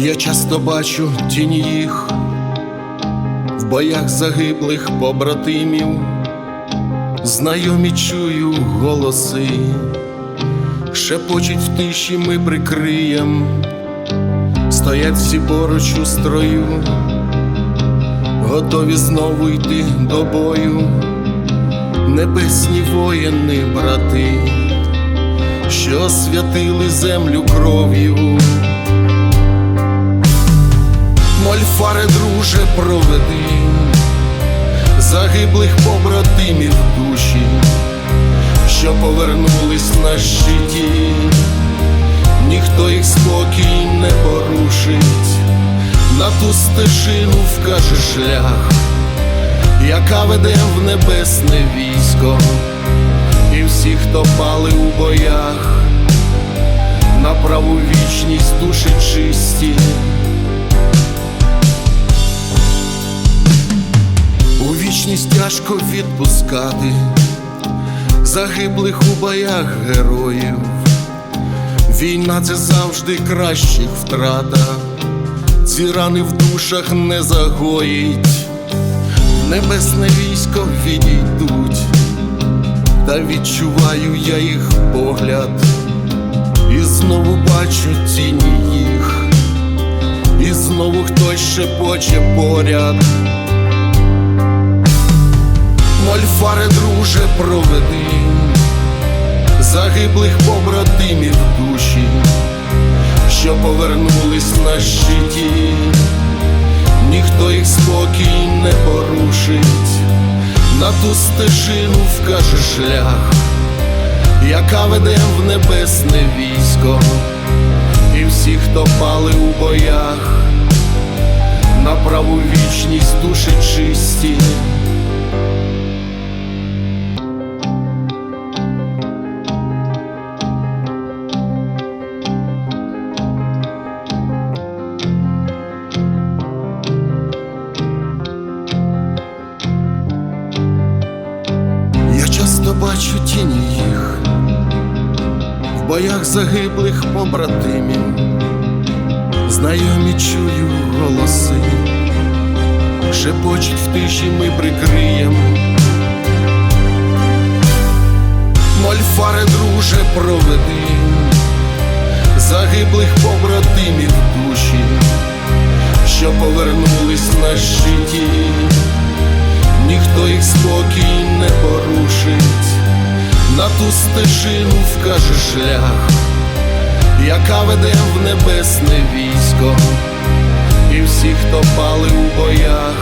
Я часто бачу тіні їх в боях загиблих побратимів, знайомі чую голоси, шепочуть в тиші ми прикриєм, стоять всі поруч у строю, готові знову йти до бою, небесні воїни, брати, що святили землю кров'ю. Мольфаре, друже, проведи загиблих побратимів душі, що повернулись на щиті, ніхто їх спокій не порушить, на ту стежину вкаже шлях, яка веде в небесне військо, і всі, хто пали у боях, на праву вічність вічність тяжко відпускати загиблих у боях героїв. Війна це завжди кращих втрата, ці рани в душах не загоїть, небесне військо відійдуть, та відчуваю я їх погляд, і знову бачу тіні їх, і знову хтось шепоче поряд. Мольфаре, друже, проведи загиблих побратимів душі, що повернулись на щиті, ніхто їх спокій не порушить, на ту стежину вкаже шлях, яка веде в небесне військо, і всі, хто пали у боях, на праву вічність душі чисті. Бачу тіні їх. В боях загиблих побратимів, знайомі чую голоси, шепочуть в тиші ми прикриєм. Мольфаре, друже, проведи. Загиблих побратимів душі, що повернулись на щиті ніхто їх спокій на ту стежину вкаже шлях, яка веде в небесне військо, і всі, хто пали у боях,